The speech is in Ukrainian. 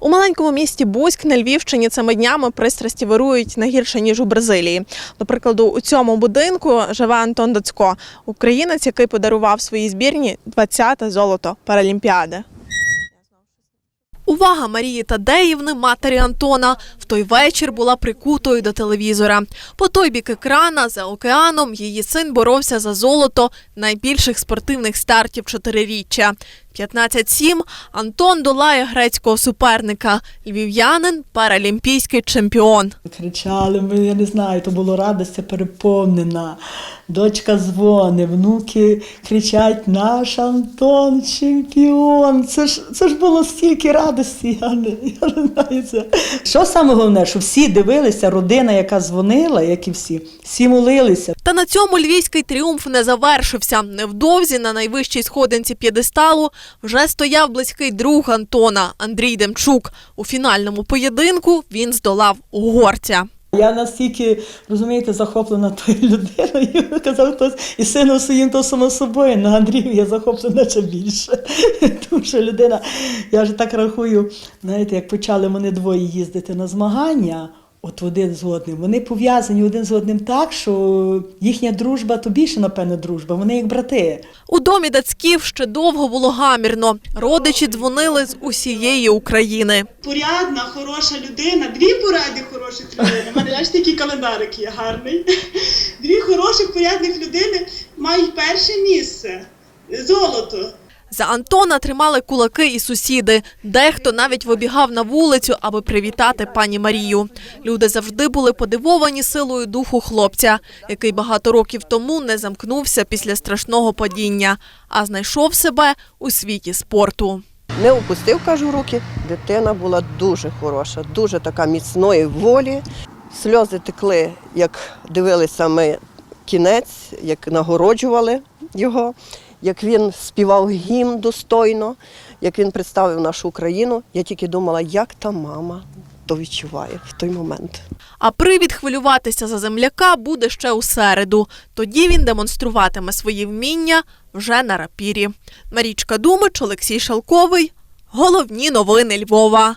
У маленькому місті Буськ на Львівщині цими днями пристрасті вирують не гірше ніж у Бразилії. До прикладу, у цьому будинку живе Антон Доцько, українець, який подарував своїй збірні 20-те золото Паралімпіади. Увага Марії Тадеївни, матері Антона, в той вечір була прикутою до телевізора. По той бік екрана за океаном її син боровся за золото найбільших спортивних стартів чотириріччя. 15-7 Антон долає грецького суперника. Львів'янин паралімпійський чемпіон. Кричали, ми, я не знаю, то було радість переповнена. Дочка дзвонить, внуки кричать: наш Антон чемпіон. Це ж, це ж було стільки радості, я не, я не знаю це. Що саме головне, що всі дивилися, родина, яка дзвонила, як і всі, всі молилися. Та на цьому львівський тріумф не завершився. Невдовзі на найвищій сходинці п'єдесталу вже стояв близький друг Антона Андрій Демчук. У фінальному поєдинку він здолав угорця. Я настільки, розумієте, захоплена тою людиною, казав хтось, і сином своїм то само собою, на Андрію я захоплена ще більше. Тому що людина, я вже так рахую, знаєте, як почали вони двоє їздити на змагання, от один з одним, вони пов'язані один з одним так, що їхня дружба то більше, напевно, дружба, вони як брати. У домі Дацьків ще довго було гамірно. Родичі дзвонили з усієї України. порядна, хороша людина, дві поради хороших людини. У мене аж такий календарик є гарний. Дві хороших, порядних людини мають перше місце. Золото. За Антона тримали кулаки і сусіди. Дехто навіть вибігав на вулицю, аби привітати пані Марію. Люди завжди були подивовані силою духу хлопця, який багато років тому не замкнувся після страшного падіння, а знайшов себе у світі спорту. Не опустив, кажу, руки. Дитина була дуже хороша, дуже така міцної волі. Сльози текли, як дивилися ми кінець, як нагороджували його, як він співав гімн достойно, як він представив нашу Україну. Я тільки думала, як та мама то відчуває в той момент. А привід хвилюватися за земляка буде ще у середу. Тоді він демонструватиме свої вміння вже на рапірі. Марічка Думич, Олексій Шалковий. Головні новини Львова.